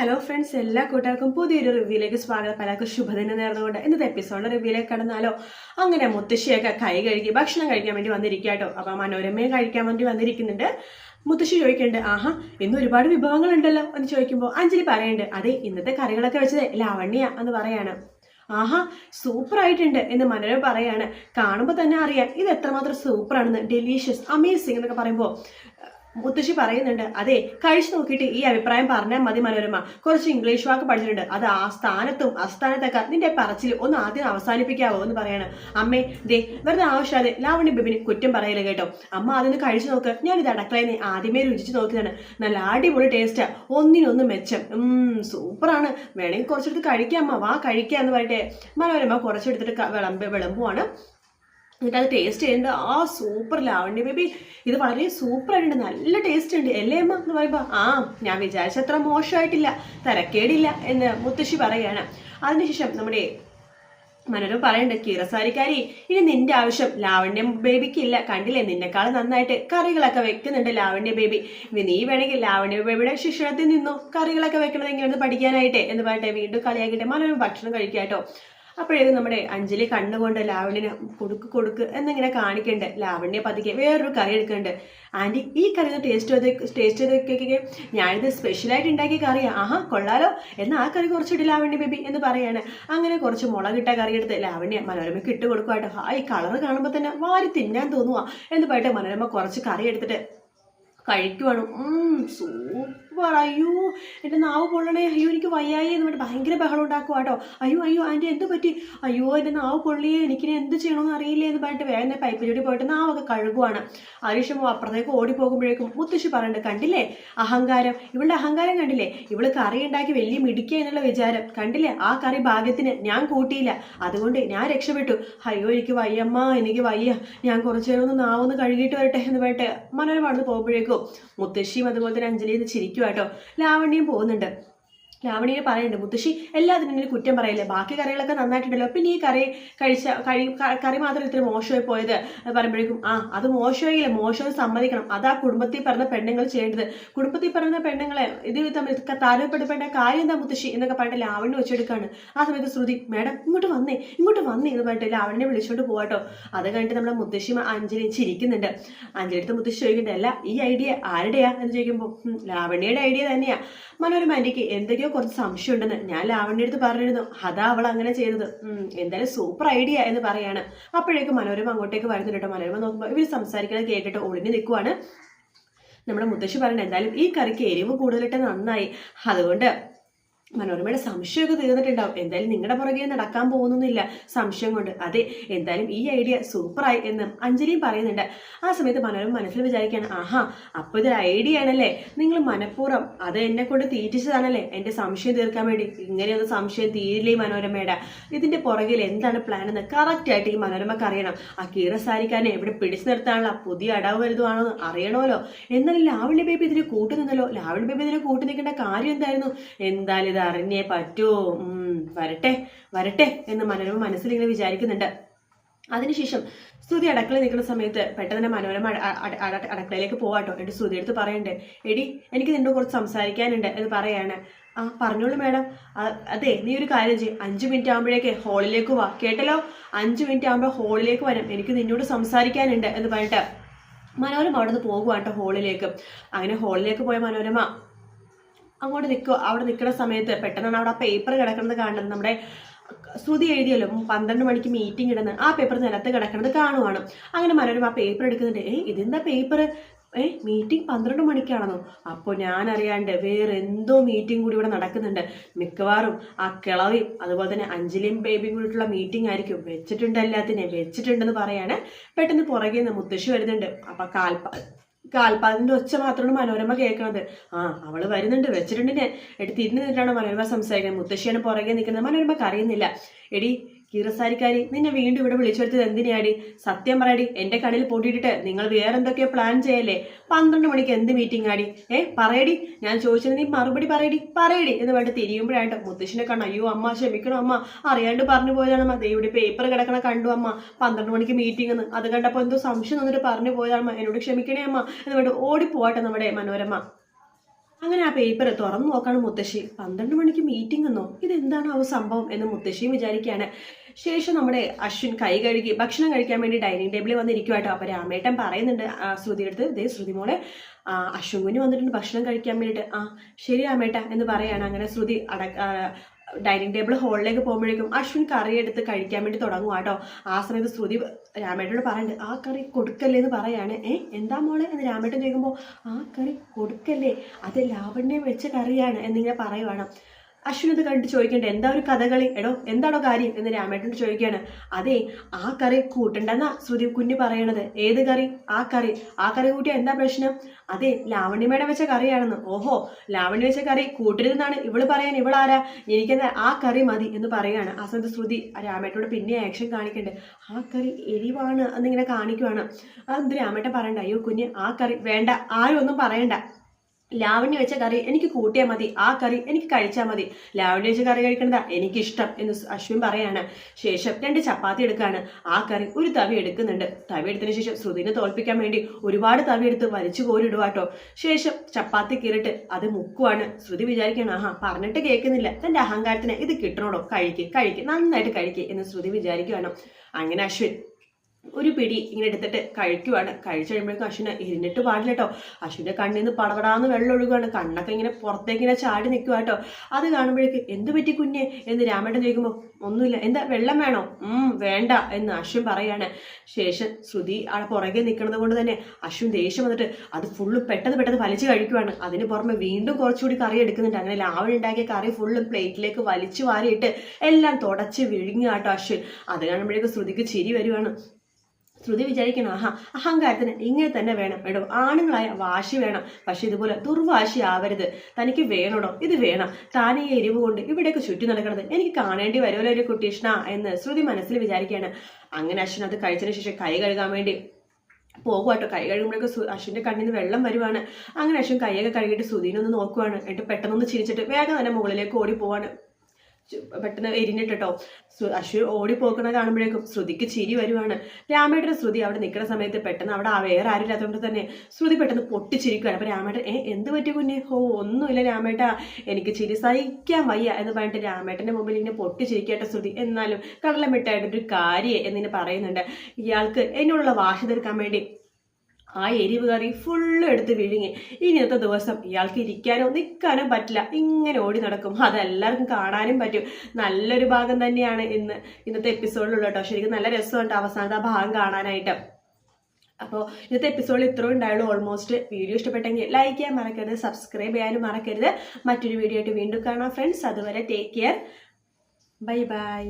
Hello friends എല്ലാ കൂട്ടുകാർക്കും പുതിയൊരു റിവ്യൂയിലേക്ക് സ്വാഗതം. പലർക്കും ശുഭദിനം നേർന്നുകൊണ്ട് ഇന്നത്തെ എപ്പിസോഡിന്റെ റിവ്യൂയിലേക്ക് കടന്നാലോ. അങ്ങനെ മുത്തശ്ശിയൊക്കെ കൈ കഴുകി ഭക്ഷണം കഴിക്കാൻ വേണ്ടി വന്നിരിക്കാട്ടോ അപ്പം മനോരമയെ കഴിക്കാൻ വേണ്ടി വന്നിരിക്കുന്നുണ്ട്. മുത്തശ്ശി ചോദിക്കുന്നുണ്ട് ആഹാ ഇന്ന് ഒരുപാട് വിഭവങ്ങൾ ഉണ്ടല്ലോ എന്ന് ചോദിക്കുമ്പോൾ അഞ്ജലി പറയുന്നുണ്ട് അതെ ഇന്നത്തെ കറികളൊക്കെ വെച്ചത് ലാവണ്യ എന്ന് പറയാണ്. ആഹാ സൂപ്പർ ആയിട്ടുണ്ട് എന്ന് മനോരമ പറയാണ്. കാണുമ്പോൾ തന്നെ അറിയാം ഇത് എത്രമാത്രം സൂപ്പറാണെന്ന് ഡെലീഷ്യസ് അമേസിങ് എന്നൊക്കെ പറയുമ്പോൾ മുത്തശ്ശി പറയുന്നുണ്ട് അതെ കഴിച്ചു നോക്കിയിട്ട് ഈ അഭിപ്രായം പറഞ്ഞാൽ മതി മനോരമ. കുറച്ച് ഇംഗ്ലീഷ് വാക്ക് പഠിച്ചിട്ടുണ്ട്. അത് ആ സ്ഥാനത്തും അസ്ഥാനത്തൊക്കെ നിന്റെ പറച്ചിൽ ഒന്ന് ആദ്യം അവസാനിപ്പിക്കാവോ എന്ന് പറയാണ്. അമ്മേ ദേ വെറുതെ ആവശ്യമാതെ ലാവണ്യ ബിബിന് കുറ്റം പറയില്ല കേട്ടോ. അമ്മ അതൊന്ന് കഴിച്ചു നോക്ക്. ഞാനിത് അടക്കളയെന്ന് ആദ്യമേ രുചിച്ച് നോക്കിയതാണ്. നല്ല അടിപൊളി ടേസ്റ്റ് ഒന്നിനൊന്ന് മെച്ചം. സൂപ്പറാണ്. വേണമെങ്കിൽ കുറച്ചെടുത്ത് കഴിക്കാം അമ്മ. വാ കഴിക്കാം എന്ന് പറഞ്ഞിട്ട് മനോരമ കുറച്ചെടുത്തിട്ട് വിളമ്പ് വിളമ്പുവാണ്. എന്നിട്ട് അത് ടേസ്റ്റ് ചെയ്യേണ്ട. ആ സൂപ്പർ ലാവണ്യ ബേബി ഇത് വളരെ സൂപ്പർ ആയിട്ടുണ്ട്. നല്ല ടേസ്റ്റ് ഉണ്ട്. അല്ലേ അമ്മ? എന്ന് പറയുമ്പോൾ ആ ഞാൻ വിചാരിച്ചത്ര മോശമായിട്ടില്ല തരക്കേടില്ല എന്ന് മുത്തശ്ശി പറയാണ്. അതിനുശേഷം നമ്മുടെ മനോരമ പറയണ്ട കീറസാരിക്കാരി ഇനി നിന്റെ ആവശ്യം ലാവണ്യം ബേബിക്ക് ഇല്ല. കണ്ടില്ലേ? നിന്നെക്കാൾ നന്നായിട്ട് കറികളൊക്കെ വെക്കുന്നുണ്ട് ലാവണ്യ ബേബി നീ വേണമെങ്കിൽ ലാവണ്യ ബേബിയുടെ ശിക്ഷണത്തിൽ നിന്നു കറികളൊക്കെ വെക്കണത് എങ്ങനെയാണ് പഠിക്കാനായിട്ട്? എന്ന് പറഞ്ഞിട്ട് വീണ്ടും കളിയാക്കിയിട്ട് മനോരമ ഭക്ഷണം കഴിക്കാട്ടോ അപ്പോഴേക്കും നമ്മുടെ അഞ്ജലി കണ്ണുകൊണ്ട് ലാവണ്യന് കൊടുക്ക് കൊടുക്ക് എന്നിങ്ങനെ കാണിക്കണ്ട്. ലാവണ്യ പതുക്കെ വേറൊരു കറി എടുക്കുന്നുണ്ട് ആന്റി ഈ കറി ടേസ്റ്റ് ചെയ്ത് ടേസ്റ്റ് ചെയ്ത് വെക്കൊക്കെ ഞാനിത് സ്പെഷ്യലായിട്ട് ഉണ്ടാക്കിയ കറിയാണ് ആഹാ കൊള്ളാലോ. എന്നാൽ ആ കറി കുറച്ചിട്ട് ലാവണ്യ ബേബി എന്ന് പറയാണ്. അങ്ങനെ കുറച്ച് മുളകിട്ട കറി എടുത്ത് ലാവണ്യ മനോരമയ്ക്ക് ഇട്ട് കൊടുക്കുമായിട്ട് ആ ഈ കളറ് കാണുമ്പോൾ തന്നെ വാരി തിന്നാൻ തോന്നുവാ. എന്ന് പറഞ്ഞിട്ട് മനോരമ കുറച്ച് കറി എടുത്തിട്ട് കഴിക്കുവാണ്. സൂപ്പർ. അയ്യോ എന്റെ നാവ് പൊള്ളണേ അയ്യോ എനിക്ക് വയ്യായി എന്ന് പറഞ്ഞിട്ട് ഭയങ്കര ബഹളം ഉണ്ടാക്കുക കേട്ടോ അയ്യോ അയ്യോ ആന്റി എന്ത് പറ്റി? അയ്യോ എന്റെ നാവ് പൊള്ളിയേ എനിക്കിനി എന്ത് ചെയ്യണമെന്ന് അറിയില്ലേ എന്ന് പറഞ്ഞിട്ട് വേഗം ചൂടി പോയിട്ട് നാവൊക്കെ കഴുകുവാണ്. അതിനുശേഷം അപ്പുറത്തേക്ക് ഓടി പോകുമ്പോഴേക്കും മുത്തശ്ശി പറയുന്നുണ്ട് കണ്ടില്ലേ? അഹങ്കാരം. ഇവളുടെ അഹങ്കാരം കണ്ടില്ലേ? ഇവൾ കറി ഉണ്ടാക്കി വലിയ മിടിക്കുക എന്നുള്ള വിചാരം. കണ്ടില്ലേ? ആ കറി ഭാഗ്യത്തിന് ഞാൻ കൂട്ടിയില്ല. അതുകൊണ്ട് ഞാൻ രക്ഷപ്പെട്ടു. അയ്യോ എനിക്ക് വയ്യമ്മ എനിക്ക് വയ്യ. ഞാൻ കുറച്ചു നേരം ഒന്ന് നാവൊന്ന് കഴുകിയിട്ട് വരട്ടെ എന്ന് പറഞ്ഞിട്ട് മനോരമ അവിടെ പോകുമ്പോഴേക്കും മുത്തശ്ശിയും അതുപോലെ തന്നെ അഞ്ജലിയും ചിരിക്കും കേട്ടോ. ലാവണ്യം പോകുന്നുണ്ട്. ലാവണിയെ പറയുന്നുണ്ട് മുത്തശ്ശി എല്ലാത്തിനും ഇങ്ങനെ കുറ്റം പറയില്ലേ? ബാക്കി കറികളൊക്കെ നന്നായിട്ടുണ്ടല്ലോ. പിന്നെ ഈ കറി കഴിച്ച കഴി കറി മാത്രം ഇത്ര മോശമായി പോയത്? പറയുമ്പോഴേക്കും ആ അത് മോശമായില്ല? മോശം സമ്മതിക്കണം. അതാ കുടുംബത്തിൽ പറഞ്ഞ പെണ്ണുങ്ങൾ ചെയ്യേണ്ടത്. കുടുംബത്തിൽ പറഞ്ഞ പെണ്ണുങ്ങളെ ഇത് തമ്മിൽ താരതമ്യപ്പെടുത്തേണ്ട കാര്യം എന്താ മുത്തശ്ശി? എന്നൊക്കെ പറഞ്ഞിട്ട് ലാവണ്യ വെച്ചെടുക്കാണ്. ആ സമയത്ത് ശ്രുതി മേഡം ഇങ്ങോട്ട് വന്നേ ഇങ്ങോട്ട് വന്നേ എന്ന് പറഞ്ഞിട്ട് ലാവണ്യെ വിളിച്ചോണ്ട് പോവാട്ടോ അത് കഴിഞ്ഞിട്ട് നമ്മുടെ മുത്തശ്ശി അഞ്ജലി ചിരിക്കുന്നുണ്ട് അഞ്ജലി അടുത്ത് മുത്തശ്ശി ചോദിക്കുന്നുണ്ട് അല്ല ഈ ഐഡിയ ആരുടെയാ? എന്ന് ചോദിക്കുമ്പോൾ "ഉം, ലാവണ്യയുടെ ഐഡിയ തന്നെയാ. മനോരമ ആന്റിക്ക് എന്തൊക്കെയോ കുറച്ച് സംശയം ഉണ്ടെന്ന് ഞാൻ ലാവണ്യ അടുത്ത് പറഞ്ഞിരുന്നു. അതാ അവൾ അങ്ങനെ ചെയ്തത്. എന്തായാലും സൂപ്പർ ഐഡിയ എന്ന് പറയാണ്. അപ്പോഴേക്കും മനോരമ അങ്ങോട്ടേക്ക് വരുന്നുണ്ട് കേട്ടോ. മനോരമ നോക്കുമ്പോൾ ഇവർ സംസാരിക്കുന്നത് കേട്ടിട്ട് ഒളിഞ്ഞു നിൽക്കുവാണ് നമ്മുടെ മുത്തശ്ശി പറഞ്ഞു എന്തായാലും ഈ കറിക്ക് എരിവ് കൂടുതലിട്ട് നന്നായി. അതുകൊണ്ട് മനോരമയുടെ സംശയമൊക്കെ തീർന്നിട്ടുണ്ടാവും. എന്തായാലും നിങ്ങളുടെ പുറകെ നടക്കാൻ പോകുന്നൊന്നുമില്ല. സംശയം കൊണ്ട്. അതെ എന്തായാലും ഈ ഐഡിയ സൂപ്പറായി എന്ന് അഞ്ജലിയും പറയുന്നുണ്ട്. ആ സമയത്ത് മനോരമ മനസ്സിൽ വിചാരിക്കുകയാണ് ആഹാ അപ്പോൾ ഇതൊരു ഐഡിയ ആണല്ലേ? നിങ്ങൾ മനഃപൂർവം അത് എന്നെ കൊണ്ട് തീറ്റിച്ചതാണല്ലേ? എന്റെ സംശയം തീർക്കാൻ വേണ്ടി ഇങ്ങനെയൊന്നും സംശയം തീരില്ലേ മനോരമയുടെ? ഇതിന്റെ പുറകിൽ എന്താണ് പ്ലാൻ എന്ന് കറക്റ്റായിട്ട് ഈ മനോരമക്ക് അറിയണം. ആ കീറസാരിക്കാരനെ എവിടെ പിടിച്ചു നിർത്താനുള്ള പുതിയ അടവ് വലുതുവാണോന്ന് അറിയണമല്ലോ. എന്നാലും ലാവണ്യ ബേബി ഇതിന് കൂട്ടു നിന്നല്ലോ ബേബി ഇതിന് കൂട്ടു നിൽക്കേണ്ട കാര്യം എന്തായിരുന്നു? എന്തായാലും അറിഞ്ഞേ പറ്റൂ. വരട്ടെ വരട്ടെ എന്ന് മനോരമ മനസ്സിലിങ്ങനെ വിചാരിക്കുന്നുണ്ട്. അതിനുശേഷം ശ്രുതി അടക്കളയിൽ നിൽക്കുന്ന സമയത്ത് പെട്ടെന്ന് തന്നെ മനോരമ അട- അട- അട- അടക്കളയിലേക്ക് പോവാട്ടോ എന്നിട്ട് ശ്രുതി എടുത്ത് പറയണ്ടേ? എടി എനിക്ക് നിന്നോട് കുറച്ച് സംസാരിക്കാനുണ്ട് എന്ന് പറയാണ്. ആ പറഞ്ഞോളൂ മാഡം. അതെ നീ ഒരു കാര്യം ചെയ്യും. അഞ്ച് മിനിറ്റ് ആകുമ്പോഴേക്ക് ഹോളിലേക്ക് വാ. കേട്ടല്ലോ? അഞ്ച് മിനിറ്റ് ആകുമ്പോൾ ഹോളിലേക്ക് വരാം. എനിക്ക് നിന്നോട് സംസാരിക്കാനുണ്ട് എന്ന് പറഞ്ഞിട്ട് മനോരമ അവിടെ നിന്ന് പോകുവാട്ടോ ഹോളിലേക്ക്. അങ്ങനെ ഹോളിലേക്ക് പോയ മനോരമ അങ്ങോട്ട് നിൽക്കുക. അവിടെ നിൽക്കുന്ന സമയത്ത് പെട്ടെന്നാണ് അവിടെ ആ പേപ്പർ കിടക്കുന്നത് കാണുന്നത്. നമ്മുടെ ശ്രുതി എഴുതിയല്ലോ പന്ത്രണ്ട് മണിക്ക് മീറ്റിംഗ് ഇടുന്നത് ആ പേപ്പർ നിലത്ത് കിടക്കുന്നത് കാണുവാണ്. അങ്ങനെ മനോരമ ആ പേപ്പർ എടുക്കുന്നുണ്ട്. ഏ ഇതെന്താ പേപ്പർ ഏ മീറ്റിംഗ് പന്ത്രണ്ട് മണിക്കാണെന്നോ? അപ്പോൾ ഞാൻ അറിയാണ്ട് വേറെ എന്തോ മീറ്റിംഗ് കൂടി ഇവിടെ നടക്കുന്നുണ്ട്. മിക്കവാറും ആ കിളവിയും അതുപോലെ തന്നെ അഞ്ജലിയും ബേബിയും കൂടിയിട്ടുള്ള മീറ്റിംഗ് ആയിരിക്കും. വെച്ചിട്ടുണ്ട് എല്ലാത്തിനെ വെച്ചിട്ടുണ്ടെന്ന് പറയാണ്. പെട്ടെന്ന് പുറകെ നിന്ന് മുത്തശ്ശി വരുന്നുണ്ട്. അപ്പം കാൽപ്പ കാൽപ്പാതിന്റെ ഒച്ച മാത്രമാണ് മനോരമ കേൾക്കുന്നത്. ആ അവൾ വരുന്നുണ്ട്. വെച്ചിട്ടുണ്ട് ഞാൻ. എടുത്ത് നിന്നിട്ടാണ് മനോരമ സംസാരിക്കുന്നത്? മുത്തശ്ശിയാണ് പുറകെ നിൽക്കുന്നത്. മനോരമക്ക് അറിയുന്നില്ല എടി കീറസാരിക്കാരി നിന്നെ വീണ്ടും ഇവിടെ വിളിച്ചു വരുത്തത് എന്തിനാടി സത്യം പറയടി എന്റെ കണ്ണിൽ പൊട്ടിയിട്ടിട്ട് നിങ്ങൾ വേറെ എന്തൊക്കെയോ പ്ലാൻ ചെയ്യല്ലേ? പന്ത്രണ്ട് മണിക്ക് എന്ത് മീറ്റിംഗ് ആടി? ഏ പറയടി ഞാൻ ചോദിച്ചത് നീ മറുപടി പറയടി പറയടി എന്ന് വേണ്ട തിരിയുമ്പോഴായിട്ട് മുത്തശ്ശിനെ കണ്ണു അയ്യോ അമ്മ ക്ഷമിക്കണം അമ്മ അറിയാണ്ട് പറഞ്ഞു പോയതാണ് അമ്മ. ഇവിടെ പേപ്പർ കിടക്കണ കണ്ടു അമ്മ പന്ത്രണ്ട് മണിക്ക് മീറ്റിംഗ് എന്ന് അത് കണ്ടപ്പോൾ എന്തോ സംശയം എന്നിട്ട് പറഞ്ഞു പോയതാണ് എന്നോട് ക്ഷമിക്കണേ അമ്മ എന്ന് വേണ്ട ഓടിപ്പോട്ടെ നമ്മുടെ മനോരമ. അങ്ങനെ ആ പേപ്പർ തുറന്നു നോക്കാണ് മുത്തശ്ശി. പന്ത്രണ്ട് മണിക്ക് മീറ്റിംഗ് എന്നോ? ഇതെന്താണ് ആ സംഭവം എന്ന് മുത്തശ്ശിയും വിചാരിക്കുകയാണ്. ശേഷം നമ്മുടെ അശ്വിൻ കൈ കഴുകി ഭക്ഷണം കഴിക്കാൻ വേണ്ടി ഡൈനിങ് ടേബിളിൽ വന്നിരിക്കുവാട്ടോ. അപ്പൊ രാമേട്ടൻ പറയുന്നുണ്ട് ആ ശ്രുതിയുടെ അടുത്ത് ദേ ശ്രുതി മോളെ അശ്വിൻ കുഞ്ഞ് വന്നിട്ടുണ്ട് ഭക്ഷണം കഴിക്കാൻ വേണ്ടിയിട്ട് ആ ശരി രാമേട്ട എന്ന് പറയാണ്. അങ്ങനെ ശ്രുതി അട ഡൈനിങ് ടേബിൾ ഹോളിലേക്ക് പോകുമ്പോഴേക്കും അശ്വിൻ കറി എടുത്ത് കഴിക്കാൻ വേണ്ടി തുടങ്ങും കേട്ടോ ആ സമയത്ത് ശ്രുതി രാമേട്ടനോട് പറയുന്നുണ്ട് ആ കറി കൊടുക്കല്ലേ എന്ന് പറയാണ്. ഏ എന്താ മോളെ? എന്ന് രാമേട്ടൻ ചോദിക്കുമ്പോൾ ആ കറി കൊടുക്കല്ലേ അത് ലാവണ്യം വെച്ച കറിയാണ് എന്നിങ്ങനെ പറയുവാണ്. അശ്വിൻ ഇത് കണ്ടിട്ട് ചോദിക്കണ്ടേ? എന്താ ഒരു കഥകളി? എടോ എന്താണോ കാര്യം? എന്ന് രാമേട്ടൻ ചോദിക്കുകയാണ്. അതെ ആ കറി കൂട്ടണ്ടെന്നാ ശ്രുതി കുഞ്ഞു പറയണത്. ഏത് കറി? ആ കറി. ആ കറി കൂട്ടിയ എന്താ പ്രശ്നം? അതെ ലാവണ്യമേടെ വെച്ച കറിയാണെന്ന്. ഓഹോ ലാവണ്യ വെച്ച കറി കൂട്ടരുതെന്നാണ് ഇവൾ പറയാൻ. ഇവളാരാ എനിക്കെന്താ ആ കറി മതി എന്ന് പറയാണ്. ആ സമയത്ത് ശ്രുതി രാമേട്ടനോട് പിന്നെ ആക്ഷൻ കാണിക്കണ്ടേ. ആ കറി എരിവാണ് എന്നിങ്ങനെ കാണിക്കുവാണ്. അത് രാമേട്ടൻ പറയണ്ട? അയ്യോ കുഞ്ഞ് ആ കറി വേണ്ട. ആരും ഒന്നും പറയണ്ട. ലാവണ്യ വെച്ച കറി എനിക്ക് കൂട്ടിയാൽ മതി. ആ കറി എനിക്ക് കഴിച്ചാൽ മതി. ലാവണ്യ വെച്ച കറി കഴിക്കണതാ എനിക്കിഷ്ടം എന്ന് അശ്വിൻ പറയാണ്. ശേഷം രണ്ട് ചപ്പാത്തി എടുക്കുകയാണ് ആ കറി ഒരു തവി എടുക്കുന്നുണ്ട്. തവി എടുത്തതിന് ശേഷം ശ്രുതിനെ തോൽപ്പിക്കാൻ വേണ്ടി ഒരുപാട് തവി എടുത്ത് വലിച്ചു കോരിടുവാട്ടോ ശേഷം ചപ്പാത്തി കീറിട്ട് അത് മുക്കുവാണ്. ശ്രുതി വിചാരിക്കണം ആഹാ പറഞ്ഞിട്ട് കേൾക്കുന്നില്ല. തന്റെ അഹങ്കാരത്തിന് ഇത് കിട്ടണോടോ? കഴിക്ക് കഴിക്ക് നന്നായിട്ട് കഴിക്ക് എന്ന് ശ്രുതി വിചാരിക്കുകയാണ്. അങ്ങനെ അശ്വിൻ ഒരു പിടി ഇങ്ങനെ എടുത്തിട്ട് കഴിക്കുവാണ്. കഴിച്ചു കഴിയുമ്പോഴേക്കും അശ്വിന് ഇരുന്നിട്ട് പാടില്ല കേട്ടോ അശ്വിന്റെ കണ്ണിൽ നിന്ന് പടപടാന്ന് വെള്ളം ഒഴുകുകയാണ് കണ്ണൊക്കെ ഇങ്ങനെ പുറത്തേക്ക് ഇങ്ങനെ ചാടി നിൽക്കുക കേട്ടോ അത് കാണുമ്പോഴേക്ക് എന്ത് പറ്റി കുഞ്ഞെ? എന്ന് രാമേട്ടൻ ചോദിക്കുമ്പോൾ ഒന്നുമില്ല. എന്താ? വെള്ളം വേണോ? വേണ്ട എന്ന് അശ്വിൻ പറയാണ്. ശേഷം ശ്രുതി ആ പുറകെ നിൽക്കുന്നത് കൊണ്ട് തന്നെ അശ്വിൻ ദേഷ്യം വന്നിട്ട് അത് ഫുള്ള് പെട്ടെന്ന് പെട്ടെന്ന് വലിച്ചു കഴിക്കുവാണ്. അതിന് പുറമെ വീണ്ടും കുറച്ചുകൂടി കറി എടുക്കുന്നുണ്ട്. അങ്ങനെ ലാവൺ ഉണ്ടാക്കിയ കറി ഫുള്ളും പ്ലേറ്റിലേക്ക് വലിച്ചു വാരിയിട്ട് എല്ലാം തുടച്ച് വിഴുങ്ങുക കേട്ടോ അശ്വിൻ. അത് കാണുമ്പോഴേക്കും ശ്രുതിക്ക് ചിരി വരുവാണ്. ശ്രുതി വിചാരിക്കണം ആഹാ അഹങ്കാരത്തിന് ഇങ്ങനെ തന്നെ വേണം. എടോ ആണുങ്ങളായ വാശി വേണം. പക്ഷെ ഇതുപോലെ ദുർവാശി ആവരുത് തനിക്ക് വേണോടോ? ഇത് വേണം. താനീ എരിവ് കൊണ്ട് ഇവിടേക്ക് ചുറ്റി നടക്കണത്. എനിക്ക് കാണേണ്ടി വരുമല്ലോ ഒരു കുട്ടീഷ്ണ എന്ന് ശ്രുതി മനസ്സിൽ വിചാരിക്കുകയാണ്. അങ്ങനെ അശ്വിൻ അത് കഴിച്ചതിന് ശേഷം കൈ കഴുകാൻ വേണ്ടി പോകുവാട്ടോ കൈ കഴുകുമ്പോഴൊക്കെ അശ്വിന്റെ കണ്ണിൽ നിന്ന് വെള്ളം വരുവാണ്. അങ്ങനെ അശ്വിൻ കൈയൊക്കെ കഴുകിയിട്ട് ഒന്ന് നോക്കുവാണ്. എന്നിട്ട് പെട്ടെന്നൊന്ന് ചിരിച്ചിട്ട് വേഗം തന്നെ മുകളിലേക്ക് ഓടി പോവാണ്. പെട്ടെന്ന് എരിഞ്ഞിട്ടോ അശ്വ ഓടി പോക്കണ കാണുമ്പോഴേക്കും ശ്രുതിക്ക് ചിരി വരുവാണ്. രാമേട്ടൻ ശ്രുതി അവിടെ നിൽക്കുന്ന സമയത്ത് പെട്ടെന്ന് അവിടെ വേറെ ആരില്ലാത്തതുകൊണ്ട് തന്നെ ശ്രുതി പെട്ടെന്ന് പൊട്ടിച്ചിരിക്കുകയാണ് അപ്പൊ രാമേട്ടൻ ഏ എന്ത് പറ്റി കുഞ്ഞ്? ഓ ഒന്നുമില്ല രാമേട്ട. എനിക്ക് ചിരി സഹിക്കാൻ വയ്യ. എന്ന് പറഞ്ഞിട്ട് രാമേട്ടന്റെ മുമ്പിൽ ഇങ്ങനെ പൊട്ടിച്ചിരിക്കട്ടെ ശ്രുതി. എന്നാലും കടലമിട്ടായിട്ടൊരു കാര്യം എന്നിങ്ങനെ പറയുന്നുണ്ട്. ഇയാൾക്ക് എന്നോടുള്ള വാശി തീർക്കാൻ വേണ്ടി ആ എരിവ് കറി ഫുള്ള് എടുത്ത് വിഴുങ്ങി. ഇന്നത്തെ ദിവസം ഇയാൾക്ക് ഇരിക്കാനോ നിൽക്കാനോ പറ്റില്ല. ഇങ്ങനെ ഓടി നടക്കും. അതെല്ലാവർക്കും കാണാനും പറ്റും. നല്ലൊരു ഭാഗം തന്നെയാണ് ഇന്ന് ഇന്നത്തെ എപ്പിസോഡിലുള്ള കേട്ടോ ശരിക്കും നല്ല രസമുണ്ട് അവസാനത്തെ ആ ഭാഗം കാണാനായിട്ട്. അപ്പോൾ ഇന്നത്തെ എപ്പിസോഡിൽ ഇത്രയും ഉണ്ടായുള്ളൂ. ഓൾമോസ്റ്റ് വീഡിയോ ഇഷ്ടപ്പെട്ടെങ്കിൽ ലൈക്ക് ചെയ്യാൻ മറക്കരുത് സബ്സ്ക്രൈബ് ചെയ്യാനും മറക്കരുത്. മറ്റൊരു വീഡിയോ ആയിട്ട് വീണ്ടും കാണാം ഫ്രണ്ട്സ് അതുവരെ ടേക്ക് കെയർ ബൈ ബൈ